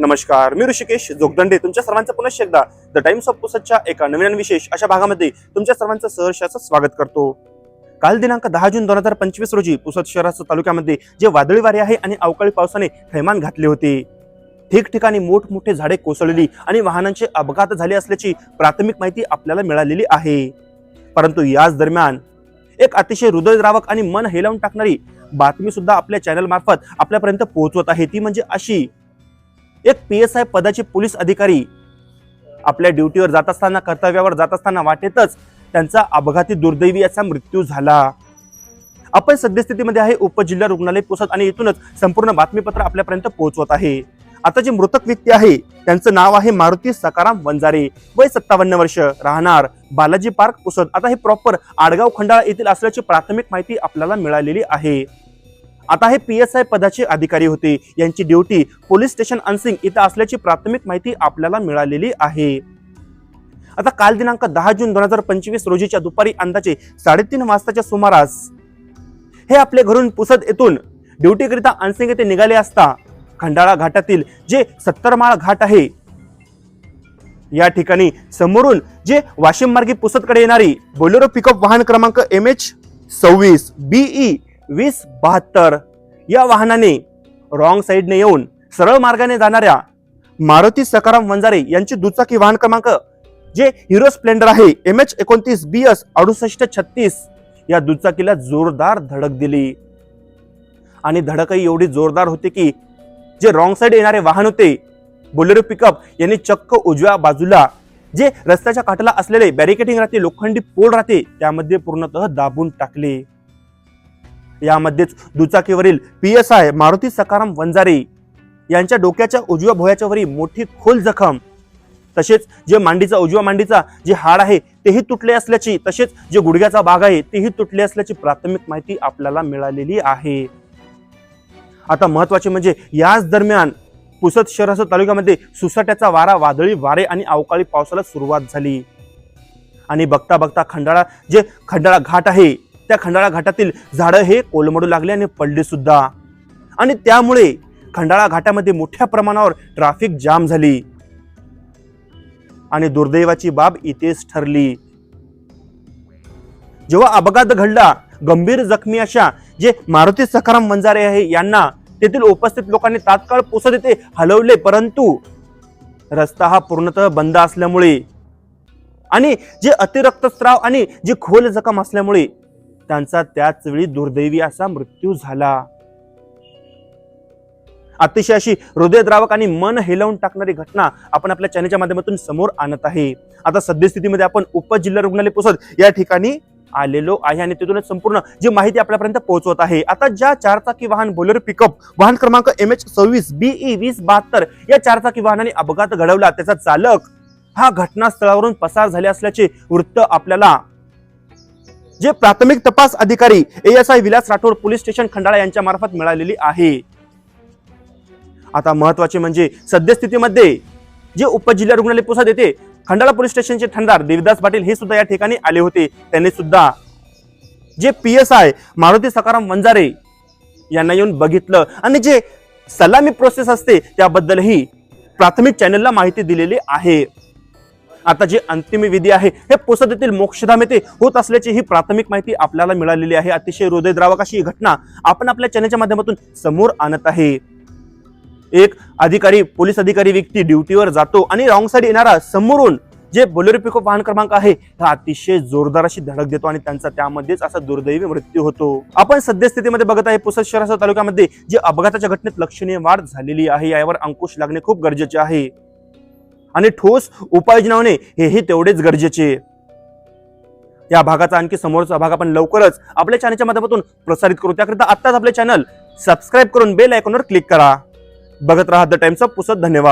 नमस्कार मी ऋषिकेश जोगदंडे. तुमच्या सर्वांचं पुनश्च एकदा द टाइम्स ऑफ पुसदच्या एका नवीन विशेष अशा भागामध्ये तुमच्या सर्वांचं सहर्षाचं स्वागत करतो. काल दिनांक दहा जून दोन हजार पंचवीस रोजी पुसद शहराच्या तालुक्यामध्ये जे वादळी वारे आहे आणि अवकाळी पावसाने थैमान घातले होते. ठिकठिकाणी मोठमोठे झाडे कोसळली आणि वाहनांचे अपघात झाले असल्याची प्राथमिक माहिती आपल्याला मिळालेली आहे. परंतु याच दरम्यान एक अतिशय हृदयद्रावक आणि मन हेलावून टाकणारी बातमी सुद्धा आपल्या चॅनल मार्फत आपल्यापर्यंत पोहोचवत आहे. ती म्हणजे अशी एक पी एस आय पदाचे पोलीस अधिकारी आपल्या ड्युटीवर जात असताना कर्तव्यावर जात असताना वाटेतच त्यांचा अपघाती दुर्दैवी याचा मृत्यू झाला. आपण सद्यस्थितीमध्ये आहे. उपजिल्हा रुग्णालय पोसत आणि इथूनच संपूर्ण बातमीपत्र आपल्यापर्यंत पोहोचवत आहे. आता जे मृतक व्यक्ती आहे त्यांचं नाव आहे मारुती सकाराम वंजारे. वय सत्तावन्न वर्ष. राहणार बालाजी पार्क पुसद आता हे प्रॉपर आडगाव खंडाळा येथील असल्याची प्राथमिक माहिती आपल्याला मिळालेली आहे. आता हे पी एस आय पदाचे अधिकारी होते. यांची ड्युटी पोलीस स्टेशन अनसिंग इथं असल्याची प्राथमिक माहिती आपल्याला मिळालेली आहे. आता काल दिनांक दहा जून दोन हजार पंचवीस रोजीच्या दुपारी अंदाजे साडेतीन वाजताच्या सुमारास हे आपले घरून पुसद येथून ड्युटीकरिता अनसिंग येथे निघाले असता खंडाळा घाटातील जे सत्तरमाळ घाट आहे या ठिकाणी समोरून जे वाशिम मार्गे पुसदकडे येणारी बोलेरो पिकअप वाहन क्रमांक एम एच सव्वीस बीई वीस बहात्तर. या वाहनाने रॉंग साईडने येऊन सरळ मार्गाने जाणाऱ्या मारुती सकाराम वंजारे यांची दुचाकी वाहन क्रमांक जे हिरो स्प्लेंडर आहे एम एच एकोणतीस बी एस अडुसष्ट छत्तीस या दुचाकीला जोरदार धडक दिली. आणि धडकही एवढी जोरदार होती की जे रॉंग साईड येणारे वाहन होते बोलेरो पिकअप यांनी चक्क उजव्या बाजूला जे रस्त्याच्या काठाला असलेले बॅरिकेटिंग राहते लोखंडी पोल राहते त्यामध्ये पूर्णतः दाबून टाकले. यामध्येच दुचाकीवरील P S I Maruti Sakaram Vanjare यांच्या डोक्याच्या उजव्या भोयाच्या वरी मोठी खोल जखम. तसेच जे मांडीचा उजव्या मांडीचा जे हाड आहे तेही तुटले असल्याची तसेच जे गुडघ्याचा भाग आहे तेही तुटले असल्याची प्राथमिक माहिती आपल्याला मिळालेली आहे. आता महत्त्वाचे म्हणजे याच दरम्यान पुसद शहरासह तालुक्यामध्ये सुसाट्याचा वारा वादळी वारे आणि अवकाळी पावसाला सुरुवात झाली. आणि बघता बघता खंडाळा जे खंडाळा घाट आहे त्या खंडाळा घाटातील झाडं हे कोलमडू लागले आणि पडले सुद्धा. आणि त्यामुळे खंडाळा घाटामध्ये मोठ्या प्रमाणावर ट्रॅफिक जाम झाली. आणि दुर्दैवाची बाब इथेच ठरली. जेव्हा अपघात घडला गंभीर जखमी अशा जे मारुती सखाराम वंजारे आहे यांना तेथील उपस्थित लोकांनी तात्काळ पोसत येथे हलवले परंतु रस्ता हा पूर्णतः बंद असल्यामुळे आणि जे अतिरक्तस्राव आणि जी खोल जखम असल्यामुळे त्यांचा त्याच वेळी दुर्दैवी असा मृत्यू झाला. अतिशय अशी हृदयद्रावक आणि मन हेलावून टाकणारी घटना आपण आपल्या चॅनलच्या माध्यमातून समोर आणत आहे. आता सद्यस्थितीमध्ये आपण उपजिल्हा रुग्णालय पोसत या ठिकाणी आलेलो आहे आणि तिथूनच संपूर्ण जी माहिती आपल्यापर्यंत पोहोचवत आहे. आता ज्या चारचाकी वाहन बोलेरो पिकअप वाहन क्रमांक एम एच सव्वीस बीई वीस बहात्तर या चारचाकी वाहनाने अपघात घडवला. त्याचा चालक हा घटनास्थळावरून पसार झाले असल्याचे वृत्त आपल्याला जे प्राथमिक तपास अधिकारी ASI I Vilas Rathod police station Khandala यांच्या मार्फत मिळालेली आहे. आता महत्त्वाचे म्हणजे सद्यस्थितीमध्ये जे उपजिल्हा रुग्णालय पुसद येते खंडाळा पोलीस स्टेशनचे थंडार देविदास पाटील हे सुद्धा या ठिकाणी आले होते. त्यांनी सुद्धा जे P S I Maruti Sakaram Vanjare यांना येऊन बघितलं आणि जे सलामी प्रोसेस असते त्याबद्दलही प्राथमिक चॅनलला माहिती दिलेली आहे. आता जे अंतिम विधी आहे हे पुसद येथील मोक्षधाम येथे होत असल्याची ही प्राथमिक माहिती आपल्याला मिळालेली आहे. अतिशय हृदयद्रावक अशी ही घटना आपण आपल्या चॅनलच्या माध्यमातून समोर आणत आहे. एक अधिकारी पोलीस अधिकारी व्यक्ती ड्युटीवर जातो आणि रॉंग साईड येणारा समोरून जे बोलेरो पिकअप वाहन क्रमांक आहे हा अतिशय जोरदार अशी धडक देतो आणि त्यांचा त्यामध्येच असा दुर्दैवी मृत्यू होतो. आपण सद्यस्थितीमध्ये बघत आहे पुसद शहरासह तालुक्यामध्ये जे अपघाताच्या घटनेत लक्षणीय वाढ झालेली आहे यावर अंकुश लागणे खूप गरजेचे आहे. आणि ठोस उपाययोजना होणे हेही तेवढेच गरजेचे. या भागाचा आणखी समोरचा भाग आपण लवकरच आपल्या चॅनलच्या माध्यमातून प्रसारित करू. त्याकरिता आत्ताच आपले चॅनल सबस्क्राईब करून बेल आयकॉनवर क्लिक करा. बघत राहा द टाइम्स ऑफ पुसत धन्यवाद.